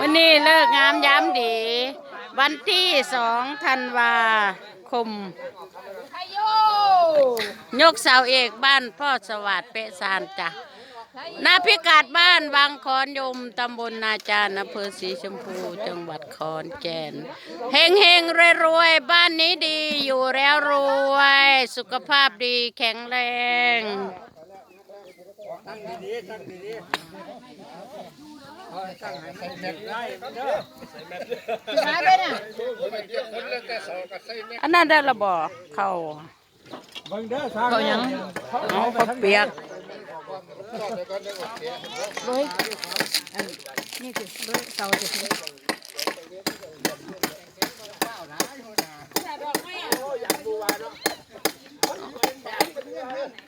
วันนี้เลิกงามย้ำดี วันที่สองธันวาคม ยกเสาเอกบ้านพ่อสวัสดิ์เปะซานจ้ะนาพิกัดบ้านบางคอนยมตำบลนาจารอำเภอสีชมพูจังหวัดขอนแก่นเฮงเฮงรวยรวยๆบ้านนี้ดีอยู่แล้วรวย สุขภาพดีแข็งแรง ตั้งดีๆตั้งดีๆเอาตั้งให้ใส่แมสได้เด้อใส่แมสหายไปเนี่ยไม่เกี่ยวคนเรื่องแต่สองก็ใส่แมสอันนั้นได้ระบอเข้าเบิ่งเด้อทางเขายังเอาเขาเปียกเฮ้ยอันนี่คือเฮ้ยเสาจะเฮ้ยไปทา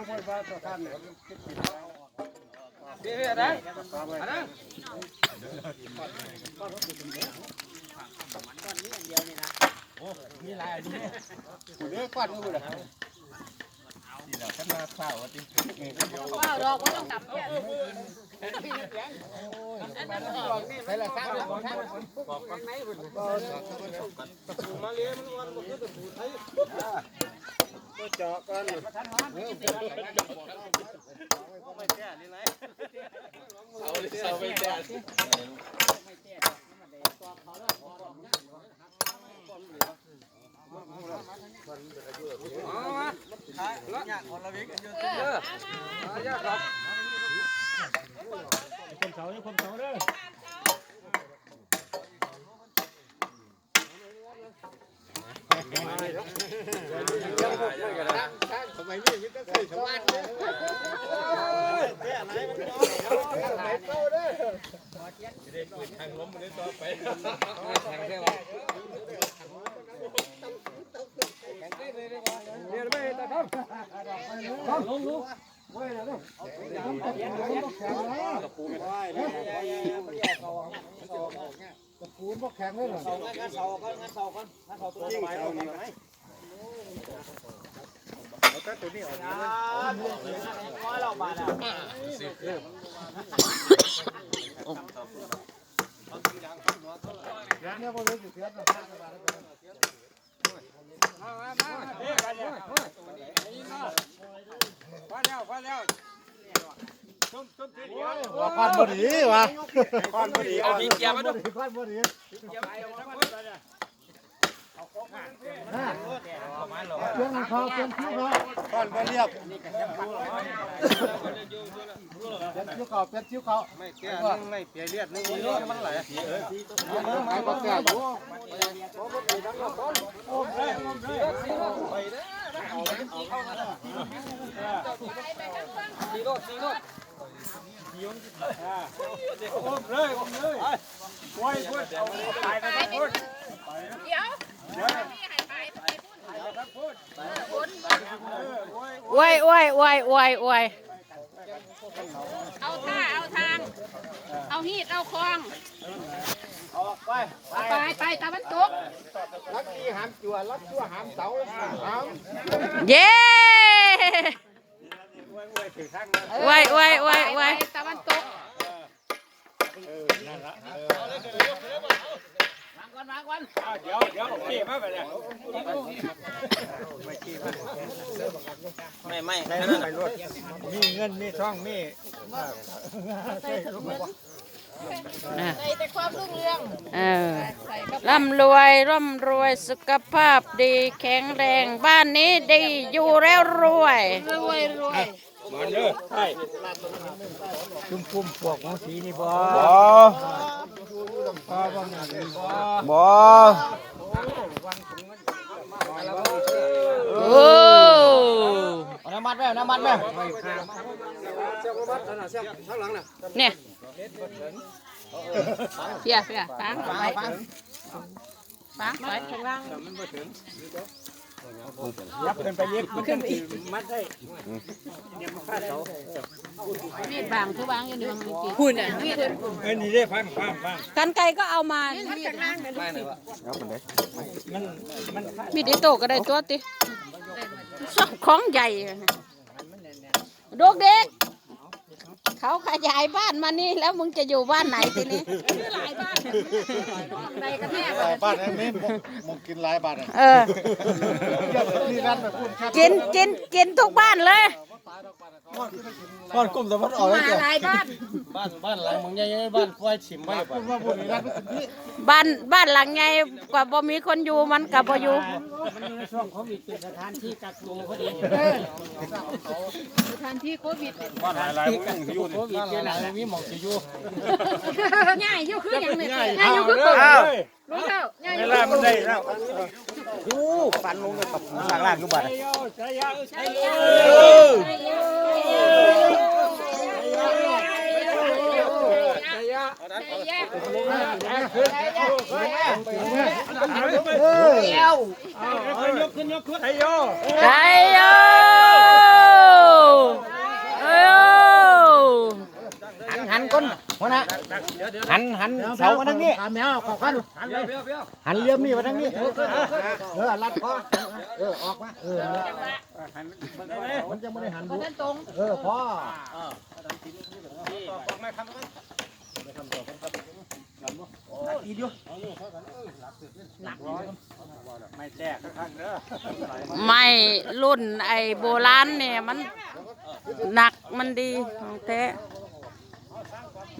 งคนฟ้าตัวท่านเนี่ยว้าวดอกว่าต้องกลับเนี่ย ใส่ละข้างเดียวของท่านเจาะกันเอาเลยเอาไปแจกทำไมไม่ยึดก็ใส่ชาวบ้านเนี่ยแค่ไหนมันน้องไหนเต้าเด้อเนี่ยไม่ตาครับลงลูกไว้แล้วกระ ปูนไว้กระปูนพวกแข็งเลยเหรองั้นเสาก่อนงั้นเสาก่อนงั้นเสา ตัวนี้ไปเอานี่ไหมเอาแต่ตัวนี้ออกอ่าน้อยเราบาดอะเนี่ยพวกนี้อยู่เสียบนะ ว่าควันบดีวะควันบดีเอาหินเกียร์มาดูควันบดี เพียงเขาเพียงคิ้วเขาควันบเรียบเพียงคิ้วเขาเพียงคิ้วเขาไม่เกี้ยนึงไม่เปียเลียดนึงมันไหลไอ้ปากแก้ว อวยอวยอวยอวยอวยเอาท่าเอาทาง เอาหีดเอาคลองไปเอาไปไปตะวันตกลักกี้หามจั่วลักจั่วหามเสาหามเย้อวยอวยอวยอวยไปตะ วันตกเดี๋ยวเดี๋ยวขี่มาไปเลยไม่ไม่ไม่นั่นไปรถมีเงินมีทองมีอะใส่แต่ความรุ่งเรืองเออร่ำรวยร่ำรวยสุขภาพดีแข็งแรงบ้านนี้ดีอยู่แล้วรวยรวยรวยมันเด้อใช่จุ่มปุ่มปวกของสีนี่บ่ บ่บ่บ่งานนี่บ่บ่โอ้น้ำมันแม่น้ำมันแม่เนี่ยเพียเพียฟังไปฟังฟังไปข้างล่าง ยับขึ้นไปเย็บมันขึ้นไปมัดได้เนี่ยมันฟาดเสามีดบางคือวางอยู่นี่บางทีคุณอะมีดเอ้ยนี่ได้ฟังฟังฟังกันไกรก็เอามามันมันมันมีดอิโต้ก็ได้ตัวติชอบของใหญ่โดกเด็ก เขาขยายบ้านมานี่แล้วมึงจะอยู่บ้านไหนทีนี้ไปกันแม่หลายบาทนะนี่มงกินหลายบาทอะเออนี่ร้านแบบพูดครับ กินกินกินทุกบ้านเลย บ้านกลมแต่มันออกแล้วมาจ้ะหลายบ้านบ้านบ้านหลังมึงใหญ่ๆบ้านควายฉิมไว้ป่ะว่าพูดนี่ร้านเป็นที่บ้านบ้านหลังไงกว่าบ่มีคนอยู่มันกับบ่อยู่มันอยู่ในช่วงโควิดเป็นสถานที่กักตัวพอดีสถานที่โควิดบ้านหลายๆมึงยังอยู่นี่บ้านหลายๆมีหมองสิอยู่ง่ายอยู่คืออย่างนี้ง่ายอยู่คือตัวรู้เท่าง่ายอยู่เวลามันได้แล้ว ฟันลงเลยกับสร้างล่างอยู่บ้านใช่ยใช่ยใช่ยยกขึ้นยกขึ้นไอ้โยไอ้โยเอ้ย หันหันก้นหัว หน้าหันหันเสามาทางนี้แมวขอขันหันเลี้ยมนี่มาทางนี้ เออรัดคอเออออกมาเออมันจะไม่ได้หันบุท่านตรงเออพ่อไม่แตกข้างเด้อไม่รุ่นไอ้โบราณเนี่ยมันหนักมันดีของแท้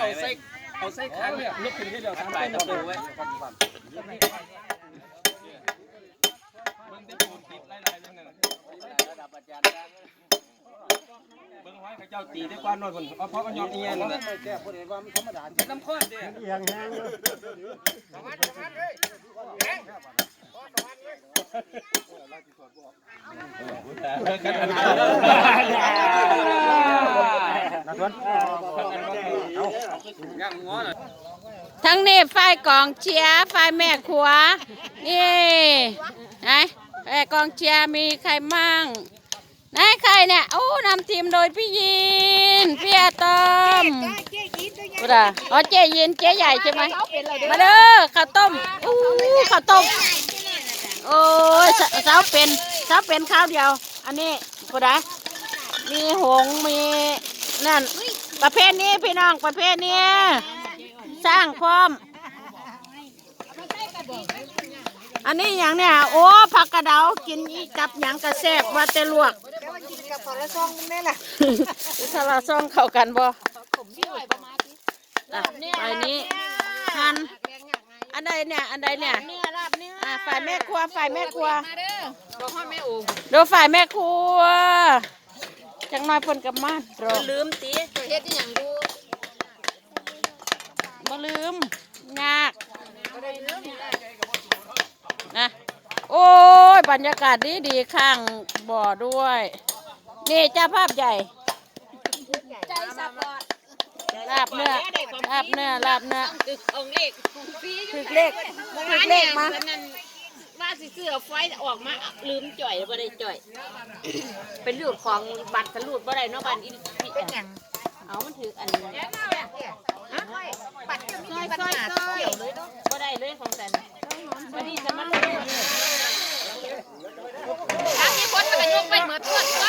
เอาไส้เอาไส้ค้างเนี่ยลุกขึ้นที่เดียวสามใบตะปูติดหลายๆเจ้า เบิ้งไว้ข้าเจ้าตีได้กว่านอยคนเพราะเขายอมเอียนนะแก้คนเห็นว่ามันธรรมดาน้ำข้นเด้เอียงแห้งทั้งนี้ฝ่ายกองเชียร์ฝ่ายแม่ครัวนี่ไหนฝ่ายกองเชียร์มีใครมั่ง ไหนใครเนี่ยโอ้นำทีมโดยพี่ยินพี่อาตอมกูด่าอ๋อเจ๊ยินเจ๊ใหญ่ใช่ไหมมาเด้อข้าวต้มอู้ข้าวต้มโอ้ยสสาวเป็นสาวเป็นข้าวเดียว อันนี้กูด่ามีหงส์มีนั่น ประเภทนี้พี่น้องประเภทนี้สร้างพร้อม อันนี้อย่างเนี่ยโอ้ผักกระเดากินอีกับหยังกระแซบว่าแต่ลวก กับพละซองนี่แหละพละซองเข้ากันบ่อะไปนี้หันอันใดเนี่ยอันใดเนี่ยอะฝ่ายแม่ครัวฝ่ายแม่ครัวมาเด้อบอกพ่อแม่โอ้ดูฝ่ายแม่ครัวจังน้อยเพิ่นกับมานรอลืมตีเฮ็ดที่อย่างดูบ่ลืมยากนะโอ้ยบรรยากาศดีดีๆข้างบ่อด้วย นี่เจ้าภาพใหญ่ ใจสับปอดลาบเนื้อ ลาบเนื้อ ลาบเนื้อตึกองเลขฟรีถึกเลขถึกเลขมานั่นว่าสิเสื้อไฟออกมาลืมจ่อยบ่ได้จ่อย เป็นรูดของบัตรสรูดบ่ได้เนาะบัตรอีพีเป็นหยังเอามันถืออันนี้บัตรซอยซอยซอยบ่ได้เลยของแซนวันนี้จะมาลงถ้ามีคนมันก็ยกไปเหมือนตัวตัว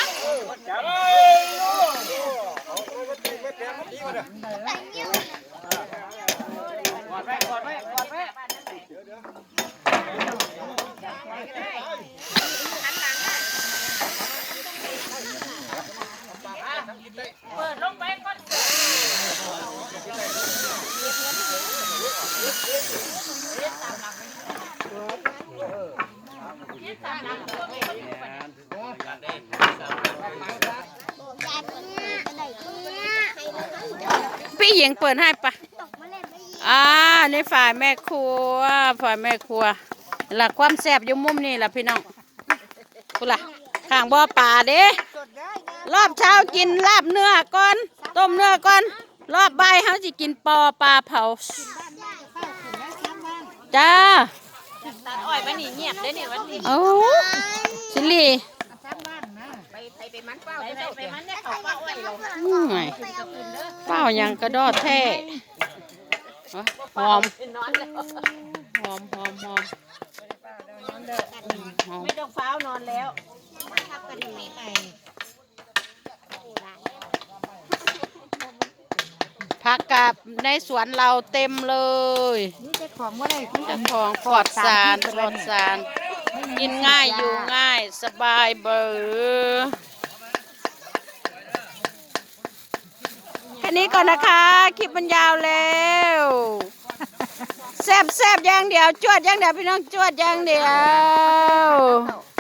กอดไว้ก หญิงเปิดให้ปะอ่าในฝ่ายแม่ครัว ฝ่ายแม่ครัวหลักความแซ่บอยู่มุมนี่ล่ะพี่น้องกูล่ะข้างบ่อป่าเด้รอบเช้ากินลาบเนื้อก่อน ต้มเนื้อก่อน รอบบ่ายเฮาสิกินปอปลาเผาจ้าตัดอ้อยมานี่เงียบเด้อนี่วันนี้เอาสิลี ไปมันเป้าไปไปมันเนี่ยเขาเป้าไว้ลงอืมเป้ายังกระดอดแท้หอมนอนแล้หอมหอมหอมหอมไม่ต้องเฝ้านอนแล้วผักกับในสวนเราเต็มเลยนี่จะของว่าได้ของปลอดสารปลอดสารกินง่ายอยู่ง่ายสบายเบอร์แค่ นี้ก่อนนะคะ คลิปมันยาวแล้วแซบแซบอย่างเดียว จวดอย่างเดียวพี่น้องจวดอย่างเดียว